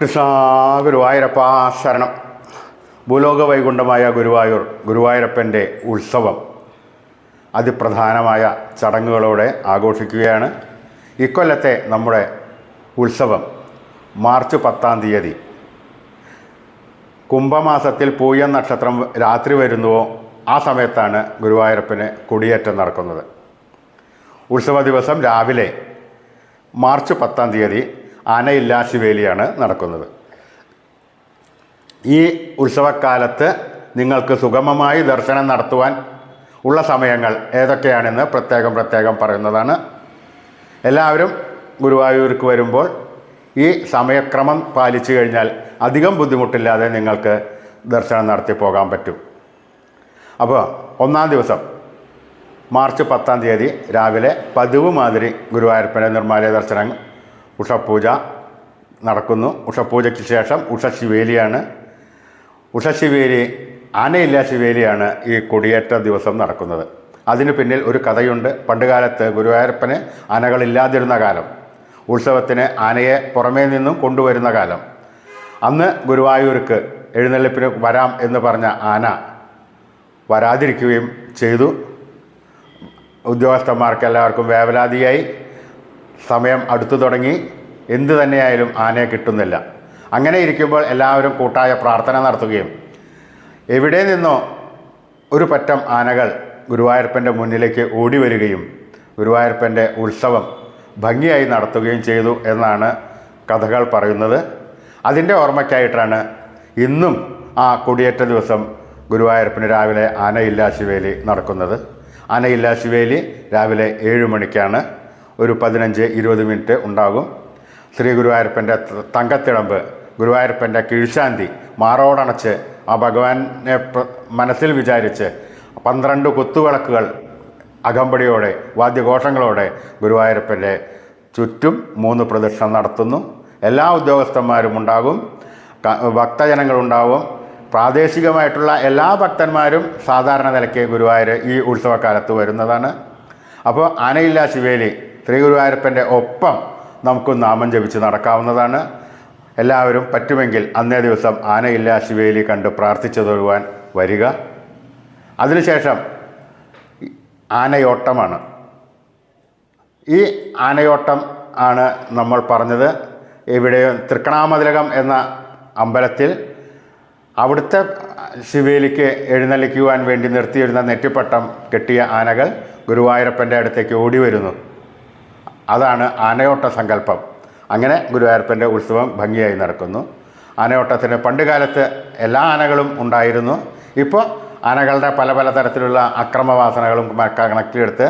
കൃഷ്ണ ശരണം. ഭൂലോക വൈകുണ്ഠമായ ഗുരുവായൂർ ഗുരുവായൂരപ്പന്റെ ഉത്സവം. അതിപ്രധാനമായ ചടങ്ങുകളോടെ ആഘോഷിക്കുകയാണ് ഇക്കൊല്ലത്തെ നമ്മുടെ ഉത്സവം. മാർച്ച് പത്താം തീയതി. കുംഭമാസത്തിൽ പൂയം നക്ഷത്രം രാത്രി വരുന്നുവോ ആ സമയത്താണ് ഗുരുവായൂരപ്പന് കൊടിയേറ്റം നടക്കുന്നത്. ഉത്സവ ദിവസം രാവിലെ മാർച്ച് പത്താം തീയതി ആനയില്ലാ ശിവേലിയാണ് നടക്കുന്നത്. ഈ ഉത്സവക്കാലത്ത് നിങ്ങൾക്ക് സുഗമമായി ദർശനം നടത്തുവാൻ ഉള്ള സമയങ്ങൾ ഏതൊക്കെയാണെന്ന് പ്രത്യേകം പ്രത്യേകം പറയുന്നതാണ്. എല്ലാവരും ഗുരുവായൂർക്ക് വരുമ്പോൾ ഈ സമയക്രമം പാലിച്ചു കഴിഞ്ഞാൽ അധികം ബുദ്ധിമുട്ടില്ലാതെ നിങ്ങൾക്ക് ദർശനം നടത്തി പോകാൻ പറ്റും. അപ്പോൾ ഒന്നാം ദിവസം മാർച്ച് പത്താം തീയതി രാവിലെ പതിവ് മാതിരി ഗുരുവായൂരപ്പന്റെ നിർമ്മാലയ ദർശനം ഉഷപൂജ നടക്കുന്നു. ഉഷപൂജയ്ക്ക് ശേഷം ഉഷശിവേലിയാണ്. ഉഷശിവേലി ആനയില്ലാ ശിവേലിയാണ് ഈ കൊടിയേറ്റ ദിവസം നടക്കുന്നത്. അതിന് പിന്നിൽ ഒരു കഥയുണ്ട്. പണ്ടുകാലത്ത് ഗുരുവായൂരപ്പന് ആനകളില്ലാതിരുന്ന കാലം. ഉത്സവത്തിന് ആനയെ പുറമേ നിന്നും കൊണ്ടുവരുന്ന കാലം. അന്ന് ഗുരുവായൂർക്ക് എഴുന്നള്ളിപ്പിന് വരാം എന്ന് പറഞ്ഞ ആന വരാതിരിക്കുകയും ചെയ്തു. ഉദ്യോഗസ്ഥന്മാർക്ക് എല്ലാവർക്കും വേവലാതിയായി. സമയം അടുത്തു തുടങ്ങി. എന്തു തന്നെയായാലും ആനയെ കിട്ടുന്നില്ല. അങ്ങനെ ഇരിക്കുമ്പോൾ എല്ലാവരും കൂട്ടായ പ്രാർത്ഥന നടത്തുകയും. എവിടെ നിന്നോ ഒരു പറ്റം ആനകൾ ഗുരുവായൂരപ്പന്റെ മുന്നിലേക്ക് ഓടി വരികയും ഗുരുവായൂരപ്പന്റെ ഉത്സവം ഭംഗിയായി നടത്തുകയും ചെയ്തു എന്നാണ് കഥകൾ പറയുന്നത്. അതിന്റെ ഓർമ്മയ്ക്കായിട്ടാണ് ഇന്നും ആ കൊടിയേറ്റ ദിവസം ഗുരുവായൂരപ്പന് രാവിലെ ആനയില്ലാ ശിവേലി നടക്കുന്നത്. ആനയില്ലാ ശിവേലി രാവിലെ ഏഴ് മണിക്കാണ്. ഒരു പതിനഞ്ച് ഇരുപത് മിനിറ്റ് ഉണ്ടാകും. ശ്രീ ഗുരുവായൂരപ്പന്റെ തങ്കത്തിളമ്പ് ഗുരുവായൂരപ്പന്റെ കീഴ്ശാന്തി മാറോടണച്ച് ആ ഭഗവാനെ മനസ്സിൽ വിചാരിച്ച് പന്ത്രണ്ട് കൊത്തുവിളക്കുകൾ അകമ്പടിയോടെ വാദ്യഘോഷങ്ങളോടെ ഗുരുവായൂരപ്പന്റെ ചുറ്റും മൂന്ന് പ്രദക്ഷിണം നടത്തുന്നു. എല്ലാ ഉദ്യോഗസ്ഥന്മാരും ഉണ്ടാകും. ഭക്തജനങ്ങളുണ്ടാവും. പ്രാദേശികമായിട്ടുള്ള എല്ലാ ഭക്തന്മാരും സാധാരണ നിലയ്ക്ക് ഗുരുവായൂർ ഈ ഉത്സവകാലത്ത് വരുന്നതാണ്. അപ്പോൾ ആനയില്ല ശിവേലി ശ്രീ ഗുരുവായൂരപ്പന്റെ ഒപ്പം നമുക്ക് നാമം ജപിച്ച് നടക്കാവുന്നതാണ്. എല്ലാവരും പറ്റുമെങ്കിൽ അന്നേ ദിവസം ആനയില്ല ശിവേലി കണ്ട് പ്രാർത്ഥിച്ചു തൊഴുവാൻ വരിക. അതിനുശേഷം ആനയോട്ടമാണ്. ഈ ആനയോട്ടം ആണ് നമ്മൾ പറഞ്ഞത്. ഇവിടെ തൃക്കണാമതിലകം എന്ന അമ്പലത്തിൽ അവിടുത്തെ ശിവേലിക്ക് എഴുന്നള്ളിക്കുവാൻ വേണ്ടി നിർത്തിയിരുന്ന നെറ്റിപ്പട്ടം കെട്ടിയ ആനകൾ ഗുരുവായൂരപ്പന്റെ അടുത്തേക്ക് ഓടി വരുന്നു അതാണ് ആനയോട്ട സങ്കല്പം. അങ്ങനെ ഗുരുവായൂരപ്പന്റെ ഉത്സവം ഭംഗിയായി നടക്കുന്നു. ആനയോട്ടത്തിന് പണ്ട് കാലത്ത് എല്ലാ ആനകളും ഉണ്ടായിരുന്നു. ഇപ്പോൾ ആനകളുടെ പല പല തരത്തിലുള്ള അക്രമവാസനകളും കണക്കിലെടുത്ത്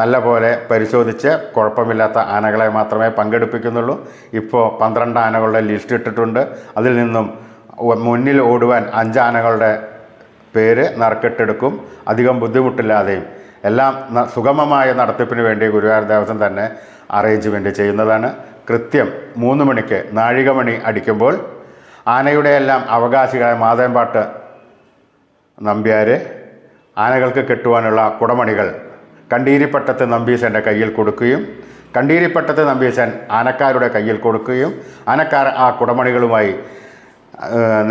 നല്ല പോലെ പരിശോധിച്ച് കുഴപ്പമില്ലാത്ത ആനകളെ മാത്രമേ പങ്കെടുപ്പിക്കുന്നുള്ളൂ. ഇപ്പോൾ പന്ത്രണ്ട് ആനകളുടെ ലിസ്റ്റ് ഇട്ടിട്ടുണ്ട്. അതിൽ നിന്നും മുന്നിൽ ഓടുവാൻ അഞ്ച് ആനകളുടെ പേര് നറുക്കെട്ടെടുക്കും. അധികം ബുദ്ധിമുട്ടില്ലാതെയും എല്ലാം സുഗമമായ നടത്തിപ്പിന് വേണ്ടി ഗുരുവായൂർ ദേവസ്വം തന്നെ അറേഞ്ച്മെന്റ് ചെയ്യുന്നതാണ്. കൃത്യം മൂന്ന് മണിക്ക് നാഴികമണി അടിക്കുമ്പോൾ ആനയുടെ എല്ലാം അവകാശികളായ മാതേമ്പാട്ട് നമ്പ്യാർ ആനകൾക്ക് കെട്ടുവാനുള്ള കുടമണികൾ കണ്ടീരിപ്പട്ടത്ത് നമ്പീശന്റെ കയ്യിൽ കൊടുക്കുകയും കണ്ടീരിപ്പട്ടത്ത് നമ്പീശൻ ആനക്കാരുടെ കയ്യിൽ കൊടുക്കുകയും ആനക്കാർ ആ കുടമണികളുമായി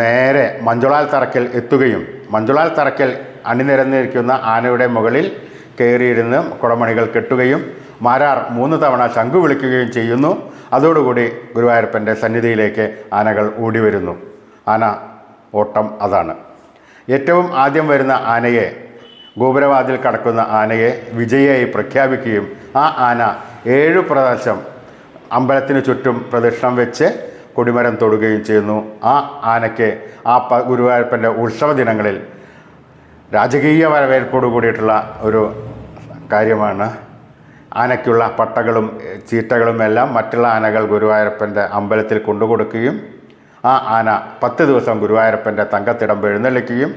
നേരെ മഞ്ചുളാൽ തറക്കൽ എത്തുകയും മഞ്ചുളാൽ തറക്കൽ അണിനിരന്നിരിക്കുന്ന ആനയുടെ മുകളിൽ കയറിയിരുന്ന് കുടമണികൾ കെട്ടുകയും മാരാർ മൂന്ന് തവണ ശംഖു വിളിക്കുകയും ചെയ്യുന്നു. അതോടുകൂടി ഗുരുവായൂരപ്പന്റെ സന്നിധിയിലേക്ക് ആനകൾ ഓടി വരുന്നു. ആന ഓട്ടം അതാണ്. ഏറ്റവും ആദ്യം വരുന്ന ആനയെ ഗോപുരവാതിൽ കടക്കുന്ന ആനയെ വിജയിയായി പ്രഖ്യാപിക്കുകയും ആ ആന ഏഴു പ്രാവശ്യം അമ്പലത്തിന് ചുറ്റും പ്രദക്ഷിണം വെച്ച് കൊടിമരം തൊടുകയും ചെയ്യുന്നു. ആ ആനയ്ക്ക് ആ പ ഗുരുവായൂരപ്പന്റെ ഉത്സവ ദിനങ്ങളിൽ രാജകീയ വരവേൽപ്പോടു കൂടിയിട്ടുള്ള ഒരു കാര്യമാണ് ആനയ്ക്കുള്ള പട്ടകളും ചീട്ടകളും എല്ലാം മറ്റുള്ള ആനകൾ ഗുരുവായൂരപ്പന്റെ അമ്പലത്തിൽ കൊണ്ടുകൊടുക്കുകയും ആ ആന പത്ത് ദിവസം ഗുരുവായൂരപ്പന്റെ തങ്കത്തിടം എഴുന്നള്ളിക്കുകയും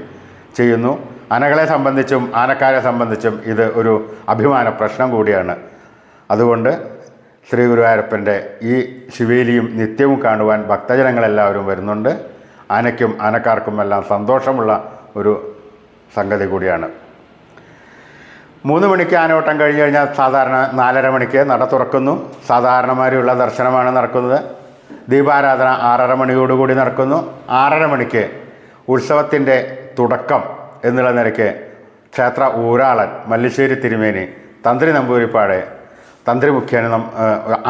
ചെയ്യുന്നു. ആനകളെ സംബന്ധിച്ചും ആനക്കാരെ സംബന്ധിച്ചും ഇത് ഒരു അഭിമാന പ്രശ്നം കൂടിയാണ്. അതുകൊണ്ട് ശ്രീ ഗുരുവായൂരപ്പന്റെ ഈ ശിവേലിയും നിത്യവും കാണുവാൻ ഭക്തജനങ്ങളെല്ലാവരും വരുന്നുണ്ട്. ആനയ്ക്കും ആനക്കാർക്കുമെല്ലാം സന്തോഷമുള്ള ഒരു സംഗതി കൂടിയാണ്. മൂന്ന് മണിക്ക് ആനോട്ടം കഴിഞ്ഞ് കഴിഞ്ഞാൽ സാധാരണ നാലര മണിക്ക് നട തുറക്കുന്നു. സാധാരണമാരിയുള്ള ദർശനമാണ് നടക്കുന്നത്. ദീപാരാധന ആറര മണിയോടുകൂടി നടക്കുന്നു. ആറര മണിക്ക് ഉത്സവത്തിന്റെ തുടക്കം എന്നുള്ള നിലയ്ക്ക് ക്ഷേത്ര ഊരാളൻ മല്ലിശ്ശേരി തിരുമേനി തന്ത്രി നമ്പൂരിപ്പാട് തന്ത്രി മുഖ്യേന നം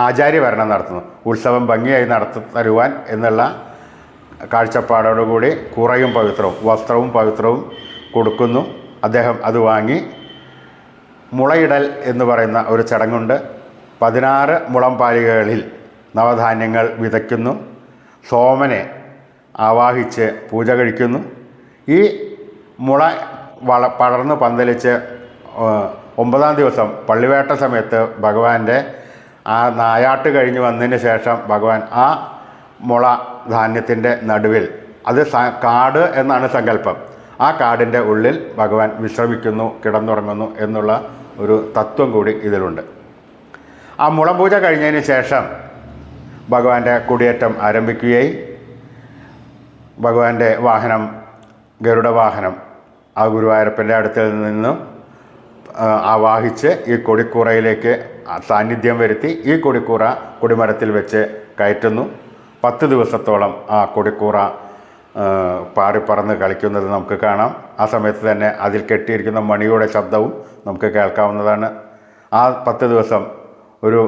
ആചാര്യഭരണം നടത്തുന്നു. ഉത്സവം ഭംഗിയായി നടത്തി തരുവാൻ എന്നുള്ള കാഴ്ചപ്പാടോടുകൂടി കുറയും പവിത്രവും വസ്ത്രവും പവിത്രവും കൊടുക്കുന്നു. അദ്ദേഹം അത് വാങ്ങി മുളയിടൽ എന്ന് പറയുന്ന ഒരു ചടങ്ങുണ്ട്. പതിനാറ് മുളം പാലികകളിൽ നവധാന്യങ്ങൾ വിതയ്ക്കുന്നു. സോമനെ ആവാഹിച്ച് പൂജ കഴിക്കുന്നു. ഈ മുള വള പടർന്ന് പന്തലിച്ച് ഒമ്പതാം ദിവസം പള്ളിവേട്ട സമയത്ത് ഭഗവാന്റെ ആ നായാട്ട് കഴിഞ്ഞ് വന്നതിന് ശേഷം ഭഗവാൻ ആ മുള ധാന്യത്തിന്റെ നടുവിൽ അത് കാട് എന്നാണ് സങ്കല്പം. ആ കാടിന്റെ ഉള്ളിൽ ഭഗവാൻ വിശ്രമിക്കുന്നു കിടന്നുറങ്ങുന്നു എന്നുള്ള ഒരു തത്വം കൂടി ഇതിലുണ്ട്. ആ മുളം പൂജ കഴിഞ്ഞതിന് ശേഷം ഭഗവാന്റെ കുടിയേറ്റം ആരംഭിക്കുകയായി ഭഗവാന്റെ വാഹനം ഗരുഡ വാഹനം ആ ഗുരുവായൂരപ്പന്റെ അടുത്തിൽ നിന്നും ആവാഹിച്ച് ഈ കൊടിക്കൂറയിലേക്ക് സാന്നിധ്യം വരുത്തി ഈ കൊടിക്കൂറ കൊടിമരത്തിൽ വെച്ച് കയറ്റുന്നു. പത്ത് ദിവസത്തോളം ആ കൊടിക്കൂറ പാറിപ്പറന്ന് കളിക്കുന്നത് നമുക്ക് കാണാം. ആ സമയത്ത് തന്നെ അതിൽ കെട്ടിയിരിക്കുന്ന മണിയുടെ ശബ്ദവും നമുക്ക് കേൾക്കാവുന്നതാണ്. ആ പത്ത് ദിവസം ഒരു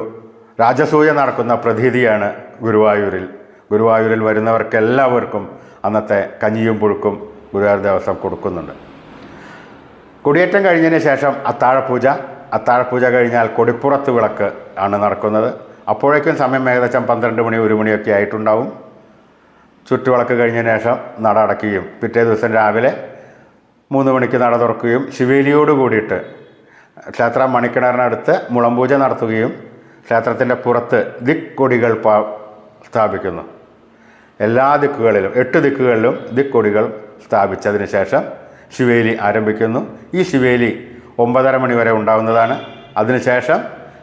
രാജസൂയ നടക്കുന്ന പ്രതീതിയാണ് ഗുരുവായൂരിൽ. ഗുരുവായൂരിൽ വരുന്നവർക്കെല്ലാവർക്കും അന്നത്തെ കഞ്ഞിയും പുഴുക്കും ഗുരുവായൂർ ദേവസ്വം കൊടുക്കുന്നുണ്ട്. കൊടിയേറ്റം കഴിഞ്ഞതിന് ശേഷം അത്താഴപൂജ. അത്താഴപൂജ കഴിഞ്ഞാൽ കൊടിപ്പുറത്ത് വിളക്ക് ആണ് നടക്കുന്നത്. അപ്പോഴേക്കും സമയം ഏകദേശം പന്ത്രണ്ട് മണി ഒരു മണിയൊക്കെ ആയിട്ടുണ്ടാവും. ചുറ്റുവിളക്ക് കഴിഞ്ഞതിന് ശേഷം നട അടയ്ക്കുകയും പിറ്റേ ദിവസം രാവിലെ മൂന്ന് മണിക്ക് നട തുറക്കുകയും ശിവേലിയോട് കൂടിയിട്ട് ക്ഷേത്ര മണിക്കിണറിനടുത്ത് മുളംപൂജ നടത്തുകയും ക്ഷേത്രത്തിന്റെ പുറത്ത് ദിക്കൊടികൾ പാ സ്ഥാപിക്കുന്നു. എല്ലാ ദിക്കുകളിലും എട്ട് ദിക്കുകളിലും ദിക്കൊടികൾ സ്ഥാപിച്ചതിന് ശേഷം ശിവേലി ആരംഭിക്കുന്നു. ഈ ശിവേലി ഒമ്പതര മണി വരെ ഉണ്ടാകുന്നതാണ് അതിനുശേഷം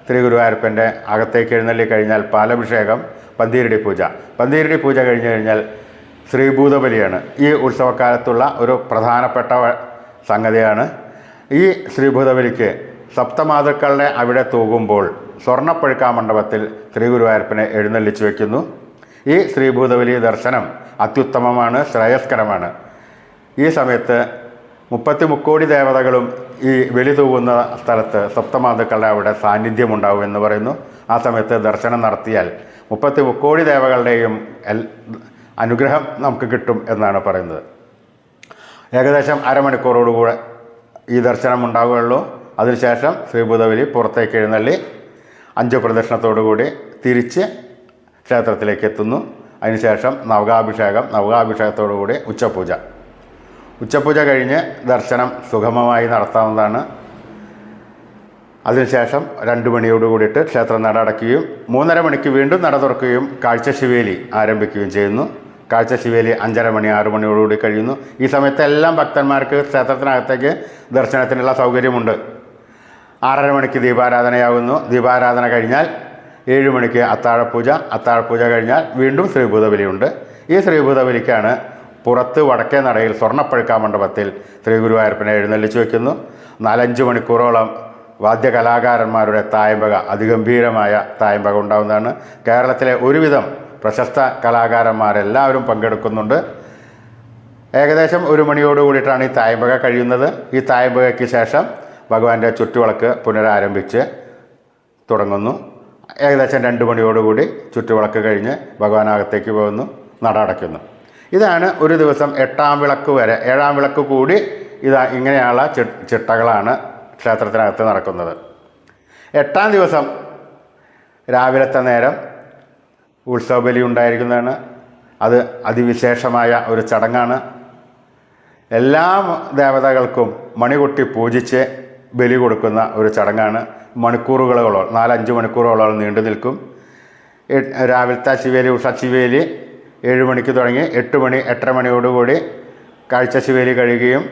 ശ്രീ ഗുരുവായൂരപ്പന്റെ അകത്തേക്ക് എഴുന്നള്ളി കഴിഞ്ഞാൽ പാലഭിഷേകം പന്തീരടി പൂജ. പന്തീരടി പൂജ കഴിഞ്ഞു കഴിഞ്ഞാൽ ശ്രീഭൂതബലിയാണ്. ഈ ഉത്സവകാലത്തുള്ള ഒരു പ്രധാനപ്പെട്ട സംഗതിയാണ്. ഈ ശ്രീഭൂതബലിക്ക് സപ്തമാതൃക്കളുടെ അവിടെ തൂകുമ്പോൾ സ്വർണപ്പഴുക്കാ മണ്ഡപത്തിൽ ശ്രീ ഗുരുവായൂരപ്പനെ എഴുന്നള്ളിച്ചു വയ്ക്കുന്നു ഈ ശ്രീഭൂതബലി ദർശനം അത്യുത്തമമാണ് ശ്രേയസ്കരമാണ്. ഈ സമയത്ത് മുപ്പത്തി മുക്കോടി ദേവതകളും ഈ വെളി തൂവുന്ന സ്ഥലത്ത് സപ്തമാതൃക്കളുടെ അവിടെ സാന്നിധ്യമുണ്ടാവും എന്ന് പറയുന്നു. ആ സമയത്ത് ദർശനം നടത്തിയാൽ മുപ്പത്തി മുക്കോടി ദേവകളുടെയും എൽ അനുഗ്രഹം നമുക്ക് കിട്ടും എന്നാണ് പറയുന്നത്. ഏകദേശം അരമണിക്കൂറോടുകൂടെ ഈ ദർശനം ഉണ്ടാവുകയുള്ളൂ. അതിനുശേഷം ശ്രീഭൂതബലി പുറത്തേക്ക് എഴുന്നള്ളി അഞ്ച് പ്രദക്ഷിണത്തോടുകൂടി തിരിച്ച് ക്ഷേത്രത്തിലേക്ക് എത്തുന്നു. അതിനുശേഷം നവകാഭിഷേകം നവകാഭിഷേകത്തോടുകൂടി ഉച്ചപൂജ. ഉച്ചപൂജ കഴിഞ്ഞ് ദർശനം സുഗമമായി നടത്താവുന്നതാണ്. അതിനുശേഷം രണ്ട് മണിയോട് കൂടിയിട്ട് ക്ഷേത്രം നട അടയ്ക്കുകയും മൂന്നര മണിക്ക് വീണ്ടും നട തുറക്കുകയും കാഴ്ചശിവേലി ആരംഭിക്കുകയും ചെയ്യുന്നു. കാഴ്ചശിവേലി അഞ്ചര മണി ആറു മണിയോടുകൂടി കഴിയുന്നു. ഈ സമയത്ത് എല്ലാം ഭക്തന്മാർക്ക് ക്ഷേത്രത്തിനകത്തേക്ക് ദർശനത്തിനുള്ള സൗകര്യമുണ്ട്. ആറര മണിക്ക് ദീപാരാധനയാകുന്നു. ദീപാരാധന കഴിഞ്ഞാൽ ഏഴ് മണിക്ക് അത്താഴപൂജ. അത്താഴപൂജ കഴിഞ്ഞാൽ വീണ്ടും ശ്രീഭൂതബലിയുണ്ട്. ഈ ശ്രീഭൂതബലിക്കാണ് പുറത്ത് വടക്കേ നടയിൽ സ്വർണപ്പഴുക്കാ മണ്ഡപത്തിൽ ശ്രീ ഗുരുവായൂരപ്പനെ എഴുന്നള്ളിച്ചു വയ്ക്കുന്നു നാലഞ്ച് മണിക്കൂറോളം വാദ്യകലാകാരന്മാരുടെ തായമ്പക അതിഗംഭീരമായ തായമ്പക ഉണ്ടാകുന്നതാണ്. കേരളത്തിലെ ഒരുവിധം പ്രശസ്ത കലാകാരന്മാരെല്ലാവരും പങ്കെടുക്കുന്നുണ്ട്. ഏകദേശം ഒരു മണിയോട് കൂടിയിട്ടാണ് ഈ തായമ്പക കഴിയുന്നത്. ഈ തായമ്പകയ്ക്ക് ശേഷം ഭഗവാന്റെ ചുറ്റുവിളക്ക് പുനരാരംഭിച്ച് തുടങ്ങുന്നു. ഏകദേശം രണ്ട് മണിയോടുകൂടി ചുറ്റുവിളക്ക് കഴിഞ്ഞ് ഭഗവാനകത്തേക്ക് പോകുന്നു നട അടയ്ക്കുന്നു. ഇതാണ് ഒരു ദിവസം എട്ടാം വിളക്ക് വരെ ഏഴാം വിളക്ക് കൂടി ഇതാ ഇങ്ങനെയുള്ള ചിട്ടകളാണ് ക്ഷേത്രത്തിനകത്ത് നടക്കുന്നത്. എട്ടാം ദിവസം രാവിലത്തെ നേരം ഉത്സവബലി ഉണ്ടായിരിക്കുന്നതാണ് അത് അതിവിശേഷമായ ഒരു ചടങ്ങാണ്. എല്ലാ ദേവതകൾക്കും മണികൊട്ടി പൂജിച്ച് ബലി കൊടുക്കുന്ന ഒരു ചടങ്ങാണ്. മണിക്കൂറുകളോളം നാലഞ്ച് മണിക്കൂറുകളോളം നീണ്ടു നിൽക്കും. രാവിലത്തെ ശിവേലി ഉഷ ശിവേലി ഏഴ് മണിക്ക് തുടങ്ങി എട്ട് മണി എട്ടര മണിയോടുകൂടി കാഴ്ച ശിവേലി കഴിയുകയും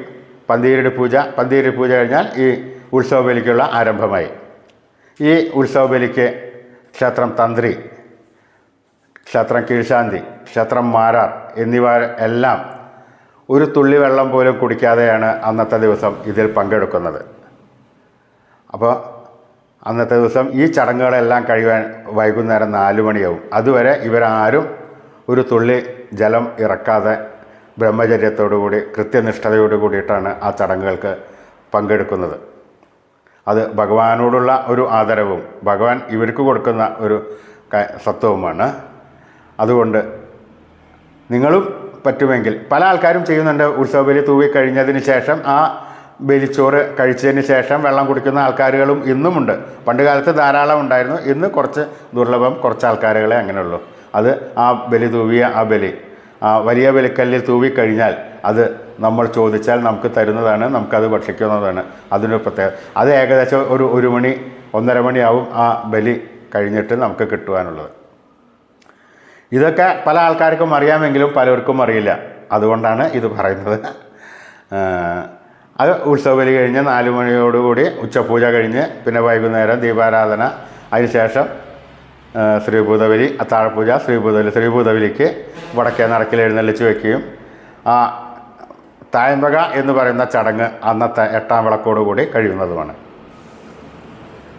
പന്തീരുടെ പൂജ പന്തീരുടെ പൂജ കഴിഞ്ഞാൽ ഈ ഉത്സവബലിക്കുള്ള ആരംഭമായി. ഈ ഉത്സവബലിക്ക് ക്ഷേത്രം തന്ത്രി ക്ഷേത്രം കീഴ്ശാന്തി ക്ഷത്രം മാരാർ എന്നിവ എല്ലാം ഒരു തുള്ളി വെള്ളം പോലും കുടിക്കാതെയാണ് അന്നത്തെ ദിവസം ഇതിൽ പങ്കെടുക്കുന്നത്. അപ്പോൾ അന്നത്തെ ദിവസം ഈ ചടങ്ങുകളെല്ലാം കഴിയാൻ വൈകുന്നേരം നാല് മണിയാവും. അതുവരെ ഇവരാരും ഒരു തുള്ളി ജലം ഇറക്കാതെ ബ്രഹ്മചര്യത്തോടുകൂടി കൃത്യനിഷ്ഠതയോടു കൂടിയിട്ടാണ് ആ ചടങ്ങുകൾക്ക് പങ്കെടുക്കുന്നത്. അത് ഭഗവാനോടുള്ള ഒരു ആദരവും ഭഗവാൻ ഇവർക്ക് കൊടുക്കുന്ന ഒരു സത്വവുമാണ്. അതുകൊണ്ട് നിങ്ങളും പറ്റുമെങ്കിൽ. പല ആൾക്കാരും ചെയ്യുന്നുണ്ട് ഉത്സവ ബലി തൂവി കഴിഞ്ഞതിന് ശേഷം ആ ബലിച്ചോറ് കഴിച്ചതിന് ശേഷം വെള്ളം കുടിക്കുന്ന ആൾക്കാരുകളും ഇന്നുമുണ്ട്. പണ്ട് കാലത്ത് ധാരാളം ഉണ്ടായിരുന്നു. ഇന്ന് കുറച്ച് ദുർലഭം കുറച്ച് ആൾക്കാരുകളെ അങ്ങനെയുള്ളൂ. അത് ആ ബലി തൂവിയ ആ ബലി ആ വലിയ ബലിക്കല്ലിൽ തൂവിക്കഴിഞ്ഞാൽ അത് നമ്മൾ ചോദിച്ചാൽ നമുക്ക് തരുന്നതാണ് നമുക്കത് ഭക്ഷിക്കുന്നതാണ് അതിനൊരു പ്രത്യേകത. അത് ഏകദേശം ഒരു ഒരു മണി ഒന്നര മണിയാവും ആ ബലി കഴിഞ്ഞിട്ട് നമുക്ക് കിട്ടുവാനുള്ളത്. ഇതൊക്കെ പല ആൾക്കാർക്കും അറിയാമെങ്കിലും പലർക്കും അറിയില്ല. അതുകൊണ്ടാണ് ഇത് പറയുന്നത്. അത് ഉത്സവബലി കഴിഞ്ഞ് നാല് മണിയോടുകൂടി ഉച്ചപൂജ കഴിഞ്ഞ് പിന്നെ വൈകുന്നേരം ദീപാരാധന. അതിനുശേഷം ശ്രീഭൂതബലി അത്താഴപൂജ ശ്രീഭൂതബലി ശ്രീഭൂതബലിക്ക് വടക്കേ നടക്കിൽ എഴുന്നള്ളിച്ച് വയ്ക്കുകയും ആ തായമ്പക എന്ന് പറയുന്ന ചടങ്ങ് അന്നത്തെ എട്ടാം വിളക്കോടുകൂടി കഴിയുന്നതുമാണ്.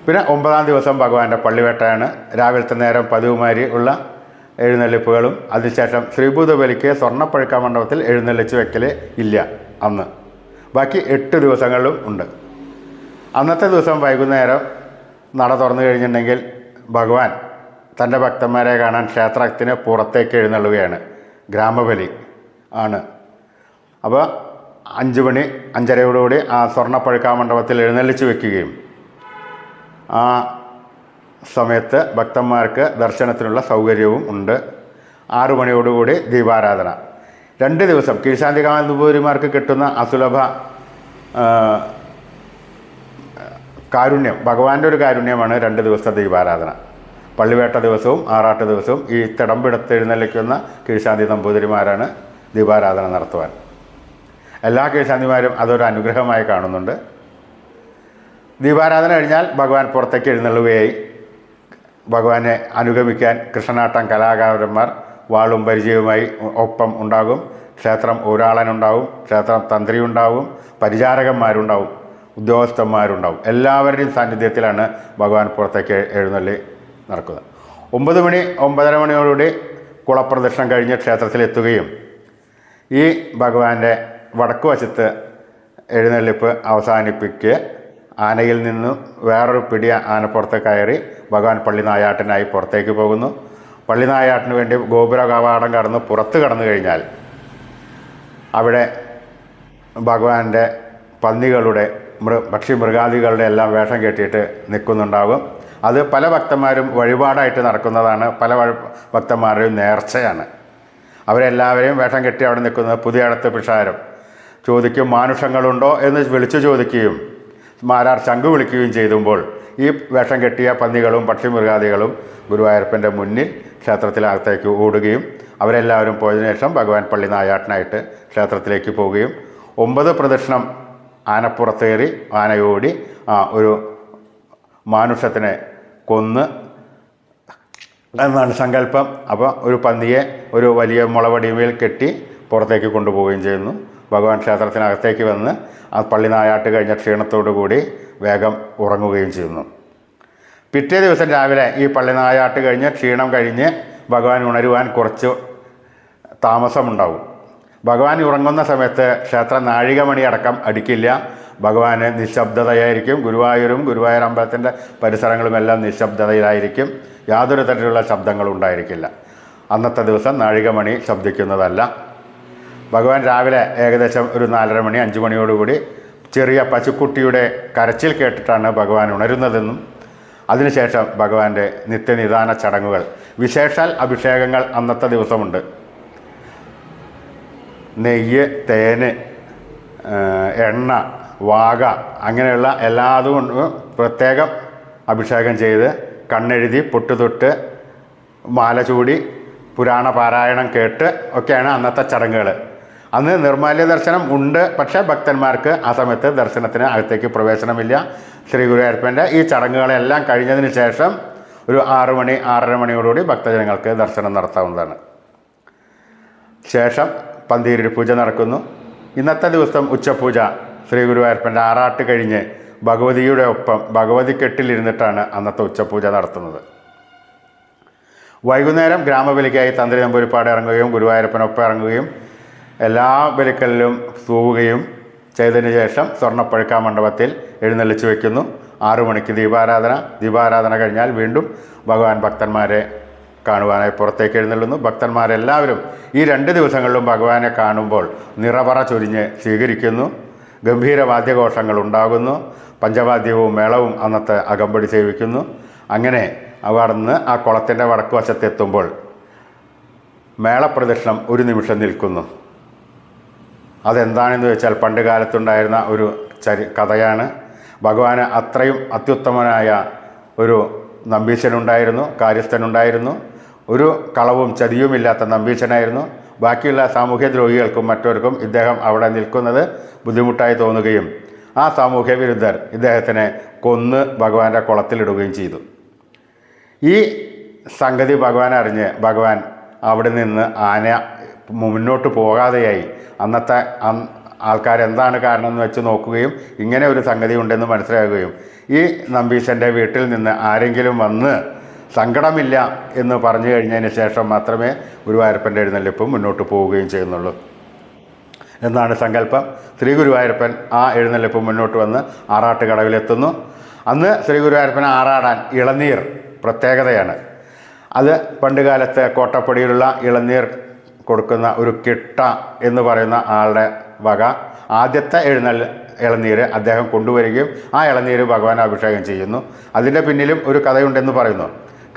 പിന്നെ ഒമ്പതാം ദിവസം ഭഗവാന്റെ പള്ളിവേട്ടയാണ്. രാവിലത്തെ നേരം പതിവുമാരി ഉള്ള എഴുന്നള്ളിപ്പുകളും. അതിനുശേഷം ശ്രീഭൂതബലിക്ക് സ്വർണപ്പഴുക്ക മണ്ഡപത്തിൽ എഴുന്നള്ളിച്ച് വെക്കൽ ഇല്ല അന്ന്. ബാക്കി എട്ട് ദിവസങ്ങളിലും ഉണ്ട്. അന്നത്തെ ദിവസം വൈകുന്നേരം നട തുറന്നു കഴിഞ്ഞിട്ടുണ്ടെങ്കിൽ ഭഗവാൻ തന്റെ ഭക്തന്മാരെ കാണാൻ ക്ഷേത്രത്തിന് പുറത്തേക്ക് എഴുന്നള്ളുകയാണ്. ഗ്രാമബലി ആണ്. അപ്പോൾ അഞ്ച് മണി അഞ്ചരയോടുകൂടി ആ സ്വർണപ്പഴുക്ക മണ്ഡപത്തിൽ എഴുന്നള്ളിച്ച് വെക്കുകയും ആ സമയത്ത് ഭക്തന്മാർക്ക് ദർശനത്തിനുള്ള സൗകര്യവും ഉണ്ട്. ആറു മണിയോടുകൂടി ദീപാരാധന. രണ്ട് ദിവസം കീഴ്ശാന്തി കാന്തപൂരിമാർക്ക് കിട്ടുന്ന അസുലഭ കാരുണ്യം ഭഗവാന്റെ ഒരു കാരുണ്യമാണ് രണ്ട് ദിവസത്തെ ദീപാരാധന. പള്ളിവേട്ട ദിവസവും ആറാട്ട് ദിവസവും ഈ തിടമ്പെടുത്ത് എഴുന്നള്ളിക്കുന്ന കീഴ്ശാന്തി നമ്പൂതിരിമാരാണ് ദീപാരാധന നടത്തുവാൻ. എല്ലാ കീഴ്ശാന്തിമാരും അതൊരു അനുഗ്രഹമായി കാണുന്നുണ്ട്. ദീപാരാധന കഴിഞ്ഞാൽ ഭഗവാൻ പുറത്തേക്ക് എഴുന്നള്ളുകയായി. ഭഗവാനെ അനുഗമിക്കാൻ കൃഷ്ണനാട്ടം കലാകാരന്മാർ വാളും പരിചയവുമായി ഒപ്പം ഉണ്ടാകും. ക്ഷേത്രം ഒരാളനുണ്ടാവും ക്ഷേത്രം തന്ത്രി ഉണ്ടാവും പരിചാരകന്മാരുണ്ടാവും ഉദ്യോഗസ്ഥന്മാരുണ്ടാവും. എല്ലാവരുടെയും സാന്നിധ്യത്തിലാണ് ഭഗവാൻ പുറത്തേക്ക് എഴുന്നള്ളി നടക്കുന്നത് ഒമ്പത് മണി ഒമ്പതര മണിയോടുകൂടി കുളപ്രദക്ഷിണം കഴിഞ്ഞ് ക്ഷേത്രത്തിലെത്തുകയും ഈ ഭഗവാന്റെ വടക്കു വശത്ത് എഴുന്നള്ളിപ്പ് അവസാനിപ്പിക്കുക. ആനയിൽ നിന്ന് വേറൊരു പിടി ആനപ്പുറത്ത് കയറി ഭഗവാൻ പള്ളി നായാട്ടിനായി പുറത്തേക്ക് പോകുന്നു. പള്ളി നായാട്ടിന് വേണ്ടി ഗോപുര കവാടം കടന്ന് പുറത്ത് കടന്നു കഴിഞ്ഞാൽ അവിടെ ഭഗവാന്റെ പന്നികളുടെ മൃ പക്ഷി മൃഗാദികളുടെ എല്ലാം വേഷം കെട്ടിയിട്ട് നിൽക്കുന്നുണ്ടാകും. അത് പല ഭക്തന്മാരും വഴിപാടായിട്ട് നടക്കുന്നതാണ്. പല ഭക്തന്മാരുടെയും നേർച്ചയാണ്. അവരെല്ലാവരെയും വേഷം കെട്ടി അവിടെ നിൽക്കുന്നത് പുതിയ അടുത്ത പിഷാരം. ചോദിക്കും മാനുഷങ്ങളുണ്ടോ? എന്ന് വിളിച്ചു ചോദിക്കുകയും മാരാർ ശംഖു വിളിക്കുകയും ചെയ്തുമ്പോൾ ഈ വേഷം കെട്ടിയ പന്നികളും പക്ഷിമൃഗാദികളും ഗുരുവായൂരപ്പന്റെ മുന്നിൽ ക്ഷേത്രത്തിനകത്തേക്ക് ഓടുകയും അവരെല്ലാവരും പോയതിനു ശേഷം ഭഗവാൻ പള്ളി നായാട്ടനായിട്ട് ക്ഷേത്രത്തിലേക്ക് പോവുകയും ഒമ്പത് പ്രദക്ഷിണം ആനപ്പുറത്തേറി ആനയോടി ഒരു മാനുഷത്തിനെ കൊന്ന് എന്നാണ് സങ്കല്പം. അപ്പോൾ ഒരു പന്നിയെ ഒരു വലിയ മുളവടിമേൽ കെട്ടി പുറത്തേക്ക് കൊണ്ടുപോവുകയും ചെയ്യുന്നു. ഭഗവാൻ ക്ഷേത്രത്തിനകത്തേക്ക് വന്ന് ആ പള്ളി നായാട്ട് കഴിഞ്ഞ ക്ഷീണത്തോടു കൂടി വേഗം ഉറങ്ങുകയും ചെയ്യുന്നു. പിറ്റേ ദിവസം രാവിലെ ഈ പള്ളി നായാട്ട് കഴിഞ്ഞ് ക്ഷീണം കഴിഞ്ഞ് ഭഗവാൻ ഉണരുവാൻ കുറച്ച് താമസമുണ്ടാവും. ഭഗവാൻ ഉറങ്ങുന്ന സമയത്ത് ക്ഷേത്ര നാഴികമണി അടക്കം അടിക്കില്ല. ഭഗവാന് നിശബ്ദതയായിരിക്കും. ഗുരുവായൂരും ഗുരുവായൂർ അമ്പലത്തിന്റെ പരിസരങ്ങളുമെല്ലാം നിശബ്ദതയിലായിരിക്കും. യാതൊരു തരത്തിലുള്ള ശബ്ദങ്ങളും ഉണ്ടായിരിക്കില്ല അന്നത്തെ ദിവസം നാഴികമണി ശബ്ദിക്കുന്നതല്ല. ഭഗവാൻ രാവിലെ ഏകദേശം ഒരു നാലര മണി അഞ്ച് മണിയോടുകൂടി ചെറിയ പശുക്കുട്ടിയുടെ കരച്ചിൽ കേട്ടിട്ടാണ് ഭഗവാൻ ഉണരുന്നതെന്നും അതിനുശേഷം ഭഗവാന്റെ നിത്യനിദാന ചടങ്ങുകൾ വിശേഷാൽ അഭിഷേകങ്ങൾ അന്നത്തെ ദിവസമുണ്ട്. നെയ്യ് തേന് എണ്ണ വാഗ അങ്ങനെയുള്ള എല്ലാതും പ്രത്യേകം അഭിഷേകം ചെയ്ത് കണ്ണെഴുതി പൊട്ടുതൊട്ട് മാല ചൂടി പുരാണ പാരായണം കേട്ട് ഒക്കെയാണ് അന്നത്തെ ചടങ്ങുകൾ. അന്ന് നിർമാല്യ ദർശനം ഉണ്ട് പക്ഷേ ഭക്തന്മാർക്ക് ആ സമയത്ത് ദർശനത്തിന് അകത്തേക്ക് പ്രവേശനമില്ല. ശ്രീ ഗുരുവായൂരപ്പന്റെ ഈ ചടങ്ങുകളെല്ലാം കഴിഞ്ഞതിന് ശേഷം ഒരു ആറു മണി ആറര മണിയോടുകൂടി ഭക്തജനങ്ങൾക്ക് ദർശനം നടത്താവുന്നതാണ്. ശേഷം പന്തീരി പൂജ നടക്കുന്നു. ഇന്നത്തെ ദിവസം ഉച്ചപൂജ ശ്രീ ഗുരുവായൂരപ്പന്റെ ആറാട്ട് കഴിഞ്ഞ് ഭഗവതിയുടെ ഒപ്പം ഭഗവതി കെട്ടിലിരുന്നിട്ടാണ് അന്നത്തെ ഉച്ചപൂജ നടത്തുന്നത്. വൈകുന്നേരം ഗ്രാമബലിക്കായി തന്ത്രി നമ്പൂരിപ്പാട് ഇറങ്ങുകയും ഗുരുവായൂരപ്പനൊപ്പം ഇറങ്ങുകയും എല്ലാ ബലിക്കലിലും തൂവുകയും ചെയ്തതിന് ശേഷം സ്വർണപ്പഴുക്ക മണ്ഡപത്തിൽ എഴുന്നള്ളിച്ച് വയ്ക്കുന്നു. ആറു മണിക്ക് ദീപാരാധന. ദീപാരാധന കഴിഞ്ഞാൽ വീണ്ടും ഭഗവാൻ ഭക്തന്മാരെ കാണുവാനായി പുറത്തേക്ക് എഴുന്നള്ളുന്നു. ഭക്തന്മാരെല്ലാവരും ഈ രണ്ട് ദിവസങ്ങളിലും ഭഗവാനെ കാണുമ്പോൾ നിറപറ ചൊരിഞ്ഞ് സ്വീകരിക്കുന്നു. ഗംഭീര വാദ്യഘോഷങ്ങൾ ഉണ്ടാകുന്നു. പഞ്ചവാദ്യവും മേളവും അന്നത്തെ അകമ്പടി സേവിക്കുന്നു. അങ്ങനെ അവിടുന്ന് ആ കുളത്തിന്റെ വടക്കുവശത്തെത്തുമ്പോൾ മേളപ്രദക്ഷിണം ഒരു നിമിഷം നിൽക്കുന്നു. അതെന്താണെന്ന് വെച്ചാൽ പണ്ട് കാലത്തുണ്ടായിരുന്ന ഒരു ചരി കഥയാണ്. ഭഗവാന് അത്രയും അത്യുത്തമനായ ഒരു നമ്പീശനുണ്ടായിരുന്നു കാര്യസ്ഥനുണ്ടായിരുന്നു. ഒരു കളവും ചതിയുമില്ലാത്ത നമ്പീശനായിരുന്നു. ബാക്കിയുള്ള സാമൂഹ്യ ദ്രോഹികൾക്കും മറ്റവർക്കും ഇദ്ദേഹം അവിടെ നിൽക്കുന്നത് ബുദ്ധിമുട്ടായി തോന്നുകയും ആ സാമൂഹ്യ വിരുദ്ധർ ഇദ്ദേഹത്തിനെ കൊന്ന് ഭഗവാന്റെ കുളത്തിലിടുകയും ചെയ്തു. ഈ സംഗതി ഭഗവാൻ അറിഞ്ഞ് ഭഗവാൻ അവിടെ നിന്ന് ആന മുന്നോട്ട് പോകാതെയായി. അന്നത്തെ ആൾക്കാർ എന്താണ് കാരണം എന്ന് വെച്ച് നോക്കുകയും ഇങ്ങനെ ഒരു സംഗതി ഉണ്ടെന്ന് മനസ്സിലാക്കുകയും ഈ നമ്പീശന്റെ വീട്ടിൽ നിന്ന് ആരെങ്കിലും വന്ന് സങ്കടമില്ല എന്ന് പറഞ്ഞു കഴിഞ്ഞതിന് ശേഷം മാത്രമേ ഗുരുവായൂരപ്പന്റെ എഴുന്നള്ളിപ്പ് മുന്നോട്ട് പോവുകയും ചെയ്യുന്നുള്ളൂ. എന്നാണ് സങ്കല്പം. ശ്രീ ഗുരുവായൂരപ്പൻ ആ എഴുന്നള്ളിപ്പ് മുന്നോട്ട് വന്ന് ആറാട്ട് കടവിലെത്തുന്നു അന്ന് ശ്രീ ഗുരുവായൂരപ്പൻ ആറാടാൻ ഇളനീർ പ്രത്യേകതയാണ്. അത് പണ്ടുകാലത്ത് കോട്ടപ്പടിയിലുള്ള ഇളനീർ കൊടുക്കുന്ന ഒരു കിട്ട എന്ന് പറയുന്ന ആളുടെ വക. ആദ്യത്തെ എഴുന്നള്ളി ഇളനീര് അദ്ദേഹം കൊണ്ടുവരികയും ആ ഇളനീര് ഭഗവാൻ അഭിഷേകം ചെയ്യുന്നു. അതിന്റെ പിന്നിലും ഒരു കഥയുണ്ടെന്ന് പറയുന്നു.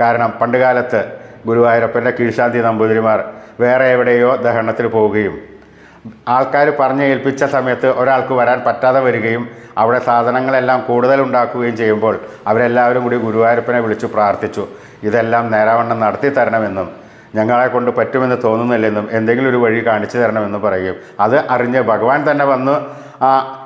കാരണം പണ്ടുകാലത്ത് ഗുരുവായൂരപ്പന്റെ കീഴ്ശാന്തി നമ്പൂതിരിമാർ വേറെ എവിടെയോ ദഹനത്തിന് പോവുകയും ആൾക്കാർ പറഞ്ഞ് ഏൽപ്പിച്ച സമയത്ത് ഒരാൾക്ക് വരാൻ പറ്റാതെ വരികയും അവിടെ സാധനങ്ങളെല്ലാം കൂടുതൽ ഉണ്ടാക്കുകയും ചെയ്യുമ്പോൾ അവരെല്ലാവരും കൂടി ഗുരുവായൂരപ്പനെ വിളിച്ചു പ്രാർത്ഥിച്ചു. ഇതെല്ലാം നേരാവണ്ണം നടത്തി തരണമെന്നും ഞങ്ങളെ കൊണ്ട് പറ്റുമെന്ന് തോന്നുന്നില്ലെന്നും എന്തെങ്കിലും ഒരു വഴി കാണിച്ചു തരണമെന്ന് പറയുകയും അത് അറിഞ്ഞ് ഭഗവാൻ തന്നെ വന്ന്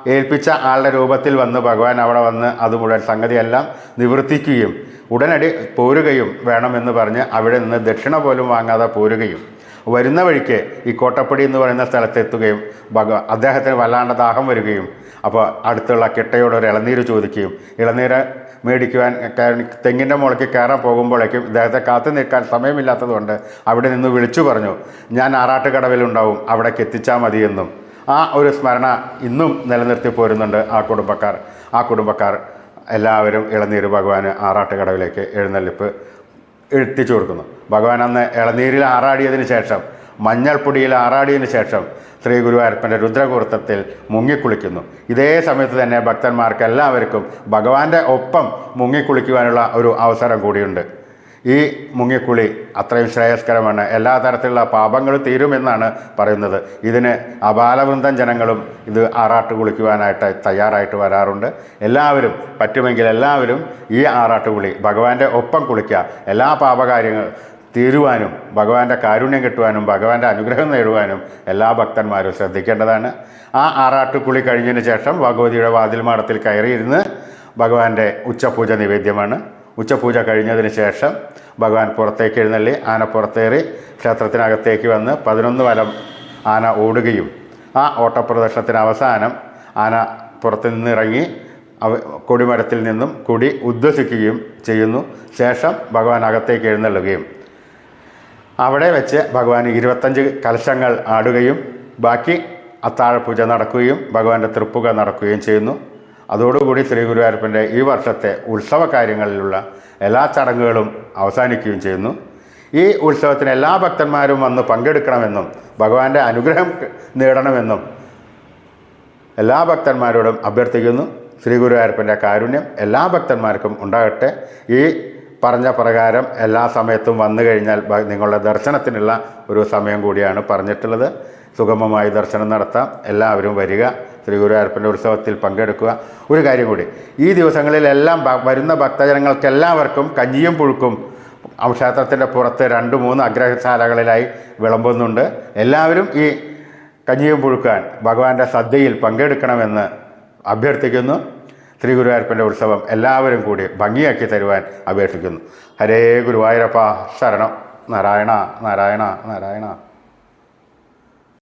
ഏൽപ്പിച്ച ആളുടെ രൂപത്തിൽ വന്ന് ഭഗവാൻ അവിടെ വന്ന് അത് മുഴുവൻ സംഗതിയെല്ലാം നിവർത്തിക്കുകയും ഉടനടി പോരുകയും വേണമെന്ന് പറഞ്ഞ് അവിടെ നിന്ന് ദക്ഷിണ പോലും വാങ്ങാതെ പോരുകയും വരുന്ന വഴിക്ക് ഈ കോട്ടപ്പടി എന്ന് പറയുന്ന സ്ഥലത്തെത്തുകയും ഭഗ അദ്ദേഹത്തിന് വല്ലാണ്ട് ദാഹം വരികയും അപ്പോൾ അടുത്തുള്ള കിട്ടയോട് ഒരു ഇളനീര് ചോദിക്കുകയും ഇളനീര് മേടിക്കുവാൻ തെങ്ങിന്റെ മുകളിലേക്ക് കയറാൻ പോകുമ്പോഴേക്കും ഇദ്ദേഹത്തെ കാത്തു നിൽക്കാൻ സമയമില്ലാത്തതുകൊണ്ട് അവിടെ നിന്ന് വിളിച്ചു പറഞ്ഞു ഞാൻ ആറാട്ടുകടവിലുണ്ടാവും അവിടേക്ക് എത്തിച്ചാൽ മതിയെന്നും ആ ഒരു സ്മരണ ഇന്നും നിലനിർത്തി പോരുന്നുണ്ട് ആ കുടുംബക്കാർ. ആ കുടുംബക്കാർ എല്ലാവരും ഇളനീര് ഭഗവാന് ആറാട്ടുകടവിലേക്ക് എഴുന്നള്ളിപ്പ് എത്തിച്ചു കൊടുക്കുന്നു. ഭഗവാൻ അന്ന് ഇളനീരിൽ ആറാടിയതിന് ശേഷം മഞ്ഞൾപ്പൊടിയിൽ ആറാടിയതിന് ശേഷം ശ്രീ ഗുരുവായൂരപ്പന്റെ രുദ്രകൂർത്തത്തിൽ മുങ്ങിക്കുളിക്കുന്നു. ഇതേ സമയത്ത് തന്നെ ഭക്തന്മാർക്ക് എല്ലാവർക്കും ഭഗവാന്റെ ഒപ്പം മുങ്ങിക്കുളിക്കുവാനുള്ള ഒരു അവസരം കൂടിയുണ്ട്. ഈ മുങ്ങിക്കുളി അത്രയും ശ്രേയസ്കരമാണ്. എല്ലാ തരത്തിലുള്ള പാപങ്ങൾ തീരുമെന്നാണ് പറയുന്നത്. ഇതിന് അപാലവൃന്ദം ജനങ്ങളും ഇത് ആറാട്ട് കുളിക്കുവാനായിട്ട് തയ്യാറായിട്ട് വരാറുണ്ട്. എല്ലാവരും പറ്റുമെങ്കിൽ എല്ലാവരും ഈ ആറാട്ട് കുളി ഭഗവാന്റെ ഒപ്പം കുളിക്കുക എല്ലാ പാപകാര്യങ്ങൾ തീരുവാനും ഭഗവാന്റെ കാരുണ്യം കിട്ടുവാനും ഭഗവാന്റെ അനുഗ്രഹം നേടുവാനും എല്ലാ ഭക്തന്മാരും ശ്രദ്ധിക്കേണ്ടതാണ്. ആ ആറാട്ടുകുളി കഴിഞ്ഞതിന് ശേഷം ഭഗവതിയുടെ വാതിൽ മാടത്തിൽ കയറിയിരുന്ന് ഭഗവാന്റെ ഉച്ചപൂജ നിവേദ്യമാണ്. ഉച്ചപൂജ കഴിഞ്ഞതിന് ശേഷം ഭഗവാൻ പുറത്തേക്ക് എഴുന്നള്ളി ആന പുറത്തേറി ക്ഷേത്രത്തിനകത്തേക്ക് വന്ന് പതിനൊന്ന് വലം ആന ഓടുകയും ആ ഓട്ടപ്രദർശനത്തിന് അവസാനം ആന പുറത്തു നിന്നിറങ്ങി അവ കൊടിമരത്തിൽ നിന്നും കൊടി ഉദ്വസിക്കുകയും ചെയ്യുന്നു. ശേഷം ഭഗവാൻ അകത്തേക്ക് എഴുന്നള്ളുകയും അവിടെ വെച്ച് ഭഗവാൻ ഇരുപത്തഞ്ച് കലശങ്ങൾ ആടുകയും ബാക്കി അത്താഴപൂജ നടക്കുകയും ഭഗവാന്റെ തൃപ്പുക നടക്കുകയും ചെയ്യുന്നു. അതോടുകൂടി ശ്രീ ഗുരുവായൂരപ്പന്റെ ഈ വർഷത്തെ ഉത്സവ കാര്യങ്ങളിലുള്ള എല്ലാ ചടങ്ങുകളും അവസാനിക്കുകയും ചെയ്യുന്നു. ഈ ഉത്സവത്തിന് എല്ലാ ഭക്തന്മാരും വന്ന് പങ്കെടുക്കണമെന്നും ഭഗവാന്റെ അനുഗ്രഹം നേടണമെന്നും എല്ലാ ഭക്തന്മാരോടും അഭ്യർത്ഥിക്കുന്നു. ശ്രീ ഗുരുവായൂരപ്പന്റെ കാരുണ്യം എല്ലാ ഭക്തന്മാർക്കും ഉണ്ടാകട്ടെ. ഈ പറഞ്ഞ പ്രകാരം എല്ലാ സമയത്തും വന്നു കഴിഞ്ഞാൽ നിങ്ങളുടെ ദർശനത്തിനുള്ള ഒരു സമയം കൂടിയാണ് പറഞ്ഞിട്ടുള്ളത്. സുഗമമായി ദർശനം നടത്താം. എല്ലാവരും വരിക. ശ്രീ ഗുരുവായൂരപ്പന്റെ ഉത്സവത്തിൽ പങ്കെടുക്കുക. ഒരു കാര്യം കൂടി. ഈ ദിവസങ്ങളിലെല്ലാം വരുന്ന ഭക്തജനങ്ങൾക്കെല്ലാവർക്കും കഞ്ഞിയും പുഴുക്കും ക്ഷേത്രത്തിന്റെ പുറത്ത് രണ്ട് മൂന്ന് അഗ്രഹശാലകളിലായി വിളമ്പുന്നുണ്ട്. എല്ലാവരും ഈ കഞ്ഞിയും പുഴുക്കാൻ ഭഗവാന്റെ സദ്യയിൽ പങ്കെടുക്കണമെന്ന് അഭ്യർത്ഥിക്കുന്നു. ശ്രീ ഗുരുവായൂരപ്പന്റെ ഉത്സവം എല്ലാവരും കൂടി ഭംഗിയാക്കി തരുവാൻ അപേക്ഷിക്കുന്നു ഹരേ ഗുരുവായൂരപ്പ. ശരണം. നാരായണ നാരായണ നാരായണ.